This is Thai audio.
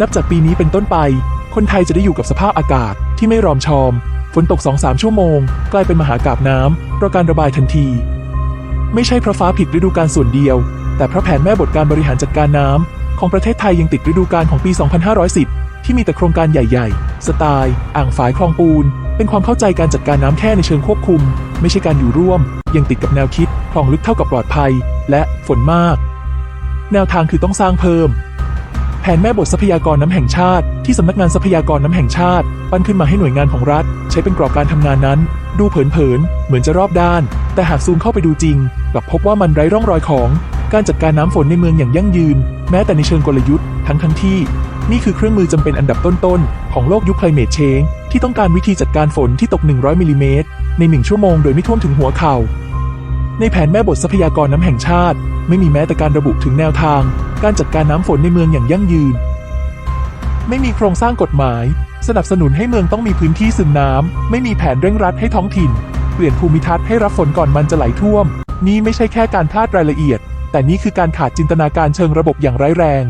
นับจากปีนี้เป็นต้นไป คนไทยจะได้อยู่กับสภาพอากาศที่ไม่รอมชอม ฝนตก2-3ชั่วโมง กลายเป็นมหากาบน้ำเพราะการระบายทันที ไม่ใช่เพราะฟ้าผิดฤดูกาลส่วนเดียว แต่เพราะแผนแม่บทการบริหารจัดการน้ำของประเทศไทยยังติดฤดูกาลของปี 2510 ที่มีแต่โครงการใหญ่ ๆ สไตล์ อ่างฝายคลองปูน เป็นความเข้าใจการจัดการน้ำแค่ในเชิงควบคุม ไม่ใช่การอยู่ร่วม ยังติดกับแนวคิดคลองลึกเท่ากับปลอดภัย และฝนมาก แนวทางคือต้องสร้างเพิ่ม แผนแม่บททรัพยากรน้ำแห่งชาติ ที่สำนักงานทรัพยากรน้ำแห่งชาติ ปั้นขึ้นมาให้หน่วยงานของรัฐ ใช้เป็นกรอบการทำงานนั้น ดูเผินๆเหมือนจะรอบด้าน แต่หากซูมเข้าไปดูจริง กลับพบว่ามันไร้ร่องรอยของ การจัดการน้ำฝนในเมืองอย่างยั่งยืน แม้แต่ในเชิงกลยุทธ์ทั้งทั้งที่ นี่คือเครื่องมือจำเป็นอันดับต้นๆของโลกยุค climate change ที่ต้องการวิธีจัดการฝนที่ตก 100มิลลิเมตรในหนึ่งชั่วโมงโดยไม่ท่วมถึงหัวเข่า ในแผนแม่บททรัพยากรน้ำแห่งชาติ ไม่มีแม้แต่การระบุถึงแนวทาง การจัดการน้ำฝนในเมืองอย่างยั่งยืน ไม่มีโครงสร้างกฎหมาย สนับสนุนให้เมืองต้องมีพื้นที่ซึมน้ำ ไม่มีแผนเร่งรัดให้ท้องถิ่น เปลี่ยนภูมิทัศน์ให้รับฝนก่อนมันจะไหลท่วม นี่ไม่ใช่แค่การพลาดรายละเอียด แต่นี่คือการขาดจินตนาการเชิงระบบอย่างร้ายแรง